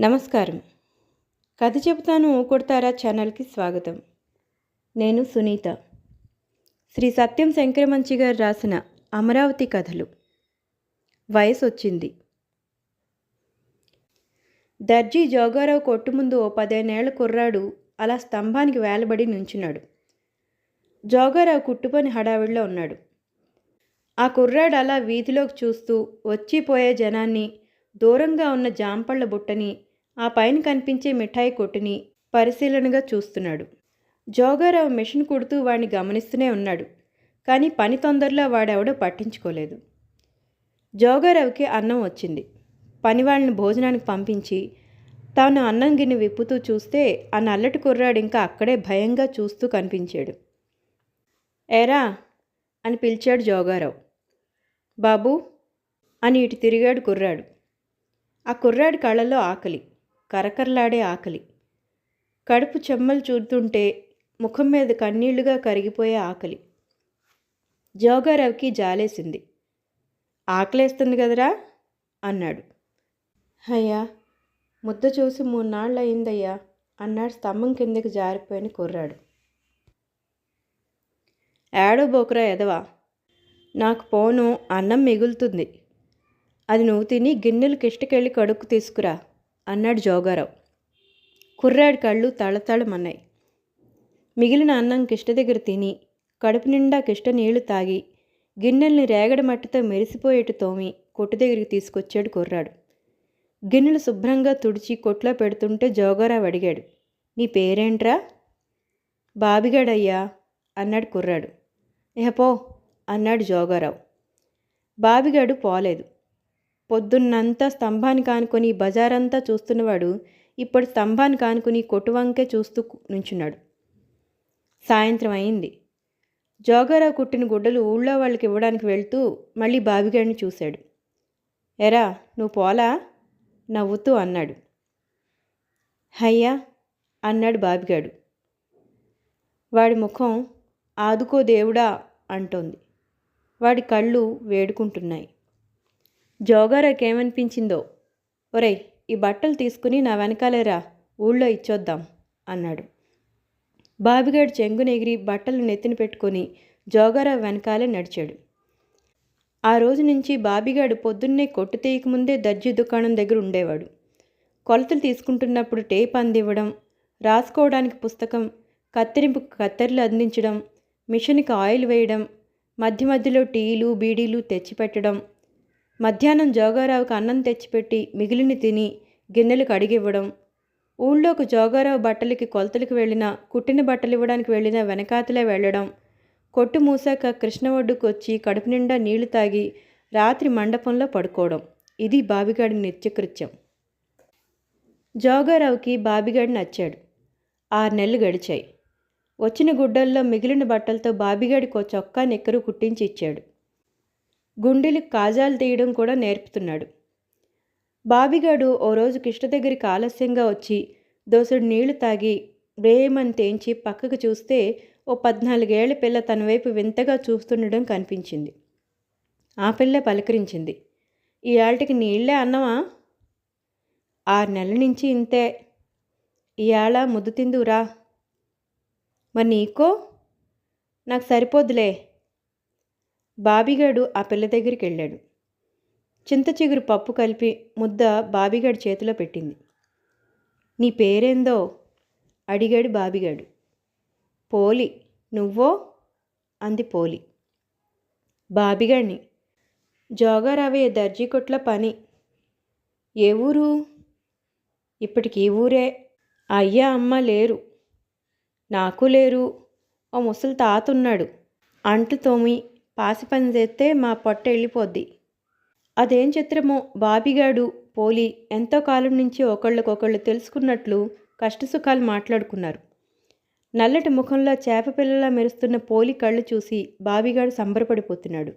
నమస్కారం. కథ చెబుతాను కొడతారా ఛానల్కి స్వాగతం. నేను సునీత. శ్రీ సత్యం శంకరమంచి గారు రాసిన అమరావతి కథలు. వయసు వచ్చింది దర్జీ జోగారావు కొట్టు ముందు ఓ పదిహేనేళ్ళ కుర్రాడు అలా స్తంభానికి వేలబడి నుంచున్నాడు. జోగారావు కుట్టుపని హడావిడిలో ఉన్నాడు. ఆ కుర్రాడు అలా వీధిలోకి చూస్తూ వచ్చిపోయే జనాన్ని దూరంగా ఉన్న జాంపళ్ళ బుట్టని ఆ పైన కనిపించే మిఠాయి కొట్టుని పరిశీలనగా చూస్తున్నాడు. జోగారావు మిషన్ కుడుతూ వాడిని గమనిస్తూనే ఉన్నాడు. కానీ పని తొందరలో వాడెవడో పట్టించుకోలేదు. జోగారావుకి అన్నం వచ్చింది. పని వాళ్ళని భోజనానికి పంపించి తాను అన్నం గిన్నె విప్పుతూ చూస్తే ఆ నల్లటి కుర్రాడు ఇంకా అక్కడే భయంగా చూస్తూ కనిపించాడు. ఏరా అని పిలిచాడు జోగారావు. బాబు అని ఇటు తిరిగాడు కుర్రాడు. ఆ కుర్రాడి కళ్ళల్లో ఆకలి. కరకరలాడే ఆకలి. కడుపు చెమ్మలు చూడుతుంటే ముఖం మీద కన్నీళ్ళుగా కరిగిపోయే ఆకలి. జోగారావుకి జాలేసింది. ఆకలేస్తుంది కదరా? అన్నాడు. అయ్యా ముద్ద చూసి మూడు నాళ్ళు అయిందయ్యా అన్నాడు స్తంభం కిందకి జారిపోయిన కుర్రాడు. ఏడో బోకరా ఎదవా నాకు పోను అన్నం మిగులుతుంది. అది నువ్వు తిని గిన్నెలు కిష్టకెళ్ళి కడుక్కు తీసుకురా. అన్నాడు జోగారావు. కుర్రాడి కళ్ళు తళతళమన్నాయి. మిగిలిన అన్నం కిష్ట దగ్గర తిని కడుపు నిండా కిష్ట నీళ్ళు తాగి గిన్నెల్ని రేగడి మట్టితో మెరిసిపోయేటు తోమి కొట్టు దగ్గరికి తీసుకొచ్చాడు కుర్రాడు. గిన్నెలు శుభ్రంగా తుడిచి కొట్లో పెడుతుంటే జోగారావు అడిగాడు నీ పేరేంట్రా? బాబిగాడయ్యా అన్నాడు కుర్రాడు. ఇహపో అన్నాడు జోగారావు. బాబిగాడు పోలేదు. పొద్దున్నంతా స్తంభాన్ని కానుకొని బజారంతా చూస్తున్నవాడు ఇప్పుడు స్తంభాన్ని కానుకొని కొట్టువంకే చూస్తూ నుంచున్నాడు. సాయంత్రం అయింది. జోగారావు కుట్టిన గుడ్డలు ఊళ్ళో వాళ్ళకి ఇవ్వడానికి వెళ్తూ మళ్ళీ బావిగాడిని చూశాడు. ఎరా నువ్వు పోలా? నవ్వుతూ అన్నాడు. హయ్యా అన్నాడు బాబిగాడు వాడి ముఖం ఆదుకో దేవుడా అంటోంది. వాడి కళ్ళు వేడుకుంటున్నాయి. జోగారాకేమనిపించిందో ఒరే ఒరేయ్ ఈ బట్టలు తీసుకుని నా వెనకాలేరా ఊళ్ళో ఇచ్చొద్దాం అన్నాడు. బాబిగాడు చెంగునెగిరి బట్టలు నెత్తిన పెట్టుకొని జోగారా వెనకాలే నడిచాడు. ఆ రోజు నుంచి బాబిగాడు పొద్దున్నే కొట్టు తీయకముందే దర్జీ దుకాణం దగ్గర ఉండేవాడు. కొలతలు తీసుకుంటున్నప్పుడు టేప్ అందివ్వడం రాసుకోవడానికి పుస్తకం కత్తిరింపు కత్తెరలు అందించడం మిషన్కి ఆయిల్ వేయడం మధ్య మధ్యలో టీలు బీడీలు తెచ్చిపెట్టడం మధ్యాహ్నం జోగారావుకి అన్నం తెచ్చిపెట్టి మిగిలిన తిని గిన్నెలు కడిగివ్వడం ఊళ్ళోకి జోగారావు బట్టలకి కొలతలకు వెళ్ళిన కుట్టిన బట్టలు ఇవ్వడానికి వెళ్ళిన వెనకాతలే వెళ్ళడం కొట్టు మూసాక కృష్ణ ఒడ్డుకు వచ్చి కడుపు నిండా నీళ్ళు తాగి రాత్రి మండపంలో పడుకోవడం. ఇది బాబిగాడి నిత్యకృత్యం. జోగారావుకి బాబిగాడి నచ్చాడు. ఆరు నెలలు గడిచాయి. వచ్చిన గుడ్డల్లో మిగిలిన బట్టలతో బాబిగాడికో చొక్కా నిక్కరు కుట్టించి ఇచ్చాడు. గుండెలు కాజాలు తీయడం కూడా నేర్పుతున్నాడు. బాబిగాడు ఓ రోజు కిష్ట దగ్గరికి ఆలస్యంగా వచ్చి దోసుడు నీళ్ళు తాగి బ్రేమని తేంచి పక్కకు చూస్తే ఓ పద్నాలుగేళ్ళ పిల్ల తన వైపు వింతగా చూస్తుండడం కనిపించింది. ఆ పిల్ల పలకరించింది ఈ ఆళ్ళకి నీళ్ళే అన్నవా ఆరు నెలల నుంచి ఇంతే. ఇవాళ ముద్దు తిందురా మరి నీకో? నాకు సరిపోదులే బాబిగాడు ఆ పిల్ల దగ్గరికి వెళ్ళాడు చింత చిగురు పప్పు కలిపి ముద్ద బాబిగాడి చేతిలో పెట్టింది. నీ పేరేందో? అడిగాడు బాబిగాడు. పోలి నువ్వో? అంది పోలి. బాబిగాడిని జోగారావయ్య దర్జీ కొట్ల పని ఏ ఊరు? ఇప్పటికి ఈ ఊరే. అయ్య అమ్మ లేరు. నాకు లేరు. ఓ ముసలి తాత ఉన్నాడు అంట్లు తోమి పాసి పని చేస్తే మా పొట్ట వెళ్ళిపోద్ది అదేం చిత్రమో బాబిగాడు పోలి ఎంతో కాలం నుంచి ఒకళ్ళకొకళ్ళు తెలుసుకున్నట్లు కష్టసుఖాలు మాట్లాడుకున్నారు. నల్లటి ముఖంలో చేప పిల్లలా మెరుస్తున్న పోలి కళ్ళు చూసి బాబిగాడు సంబరపడిపోతున్నాడు.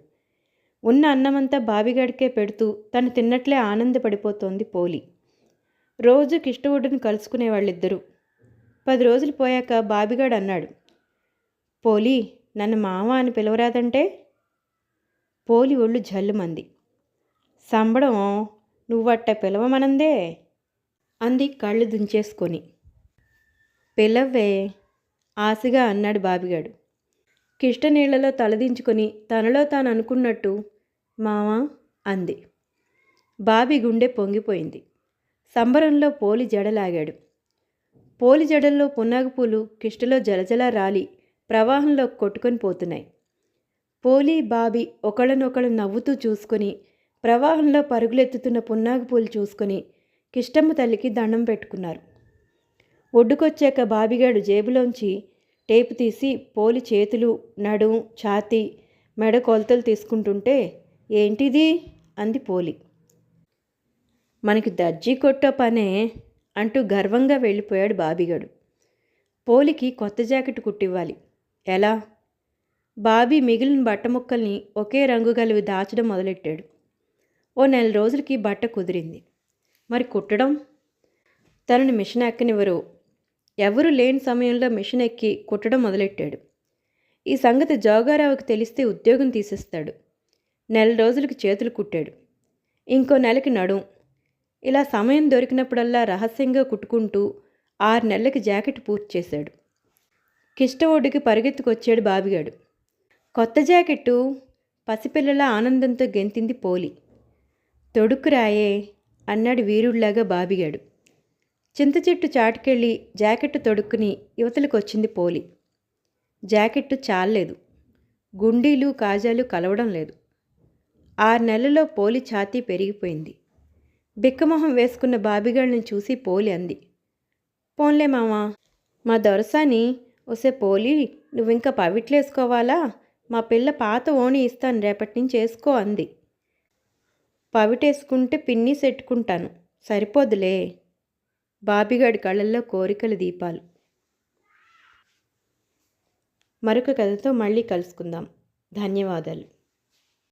ఉన్న అన్నమంతా బాబిగాడికే పెడుతూ తను తిన్నట్లే ఆనందపడిపోతోంది పోలి. రోజు కిష్టవుడిని కలుసుకునే వాళ్ళిద్దరూ. పది రోజులు పోయాక బాబిగాడు అన్నాడు పోలి నన్ను మామ అని పిలవరాదంటే పోలి ఒళ్ళు జల్లుమంది. సంబడం నువ్వట్ట పిలవమనందే అంది కళ్ళు దుంచేసుకొని. పిలవ్వే ఆశగా అన్నాడు బాబిగాడు. కిష్ట నీళ్ళలో తలదించుకొని తనలో తాను అనుకున్నట్టు మావా అంది. బాబి గుండె పొంగిపోయింది. సంబరంలో పోలి జడలాగాడు. పోలి జడల్లో పున్నాగపూలు కిష్టలో జలజల రాలి ప్రవాహంలో కొట్టుకొని పోతున్నాయి. పోలి బాబి ఒకళ్ళనొకళ్ళు నవ్వుతూ చూసుకొని ప్రవాహంలో పరుగులెత్తుతున్న పున్నాగపూలు చూసుకొని కిష్టమ్మ తల్లికి దండం పెట్టుకున్నారు. ఒడ్డుకొచ్చాక బాబిగాడు జేబులోంచి టేపు తీసి పోలి చేతులు నడుం ఛాతీ మెడ కొలతలు తీసుకుంటుంటే ఏంటిది? అంది పోలి. మనకి దర్జీ కొట్టో పనే అంటూ గర్వంగా వెళ్ళిపోయాడు బాబిగాడు. పోలికి కొత్త జాకెట్ కుట్టివ్వాలి. ఎలా? బాబీ మిగిలిన బట్ట ముక్కల్ని ఒకే రంగు కలివి దాచడం మొదలెట్టాడు. ఓ నెల రోజులకి బట్ట కుదిరింది. మరి కుట్టడం? తనని మిషన్ ఎక్కనివ్వరు. ఎవరు లేని సమయంలో మిషన్ ఎక్కి కుట్టడం మొదలెట్టాడు. ఈ సంగతి జోగారావుకి తెలిస్తే ఉద్యోగం తీసేస్తాడు. నెల రోజులకి చేతులు కుట్టాడు. ఇంకో నెలకి నడుం. ఇలా సమయం దొరికినప్పుడల్లా రహస్యంగా కుట్టుకుంటూ ఆరు నెలలకి జాకెట్ పూర్తి చేశాడు. కిష్ట ఒడ్డుకి పరిగెత్తుకొచ్చాడు బాబిగాడు. కొత్త జాకెట్టు పసిపిల్లల ఆనందంతో గెంతింది పోలి. తొడుక్కురాయే అన్నాడు వీరుళ్ళాగా బాబిగాడు. చింత చెట్టు చాటుకెళ్ళి జాకెట్టు తొడుక్కుని యువతలకు వచ్చింది పోలి. జాకెట్టు చాలలేదు. గుండీలు కాజాలు కలవడం లేదు. ఆరు నెలల్లో పోలి ఛాతీ పెరిగిపోయింది. బిక్కమొహం వేసుకున్న బాబిగాళ్ళని చూసి పోలి అంది. పోన్లే మామా మా దొరసాని ఒసే పోలి నువ్వింకా పవిట్లేసుకోవాలా? మా పిల్ల పాత ఓణి ఇస్తాను రేపటి నుంచి వేసుకో అంది. పవిటేసుకుంటే పిన్ని సెట్టుకుంటాను. సరిపోదులే. బాబిగాడి కళ్ళల్లో కోరికల దీపాలు. మరొక కథతో మళ్ళీ కలుసుకుందాం. ధన్యవాదాలు.